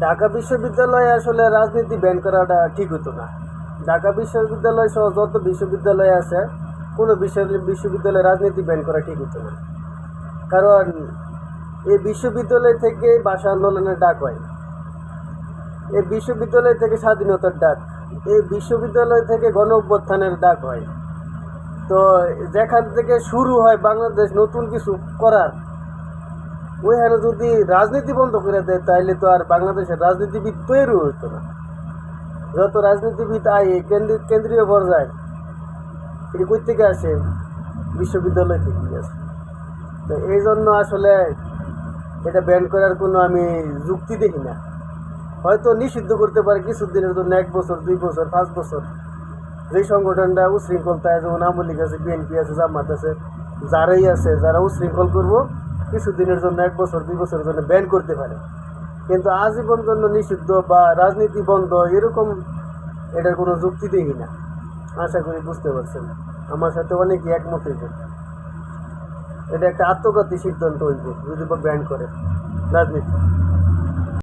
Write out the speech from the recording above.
ঢাকা বিশ্ববিদ্যালয়ে আসলে রাজনীতি ব্যান করাটা ঠিক হতো না। ঢাকা বিশ্ববিদ্যালয় সহ যত বিশ্ববিদ্যালয় আছে, কোনো বিশ্ব- বিশ্ববিদ্যালয়ে রাজনীতি ব্যান করা ঠিক হতো না। কারণ এই বিশ্ববিদ্যালয় থেকে ভাষা আন্দোলনের ডাক হয়। এই বিশ্ববিদ্যালয় থেকে স্বাধীনতার ডাক। এই বিশ্ববিদ্যালয় থেকে গণ অভ্যুত্থানের ডাক হয়। তো যেখান থেকে শুরু হয় বাংলাদেশ, নতুন কিছু করার ওইখানে যদি রাজনীতি বন্ধ করে দেয় তাহলে তো আর বাংলাদেশের রাজনীতিবিদ তৈরি হতো না। যত রাজনীতিবিদ আয় কেন্দ্রীয় পর্যায়ে, এটি কই থেকে আসে, বিশ্ববিদ্যালয় থেকে আসে। তো এই জন্য আসলে এটা ব্যান করার কোনো আমি যুক্তি দেখি না। হয়তো নিষিদ্ধ করতে পারে কিছুদিনের জন্য, এক বছর, দুই বছর, পাঁচ বছর। যেই সংগঠনটা উশৃঙ্খলতায় যেমন আওয়ামী লীগ আছে, বিএনপি আছে, জামাত আছে, যারাই আছে, যারা উশৃঙ্খল করব কিছুদিনের জন্য, এক বছর, দুই বছরের জন্য ব্যান করতে পারে। কিন্তু আজীবন জন্য নিষিদ্ধ বা রাজনীতি বন্ধ, এরকম এটার কোনো যুক্তি দেখি না। আশা করি বুঝতে পারছেন। আমার সাথে অনেকে একমত হইব এটা একটা আত্মঘাতী সিদ্ধান্ত হইব, যদি বা ব্যান করে রাজনীতি।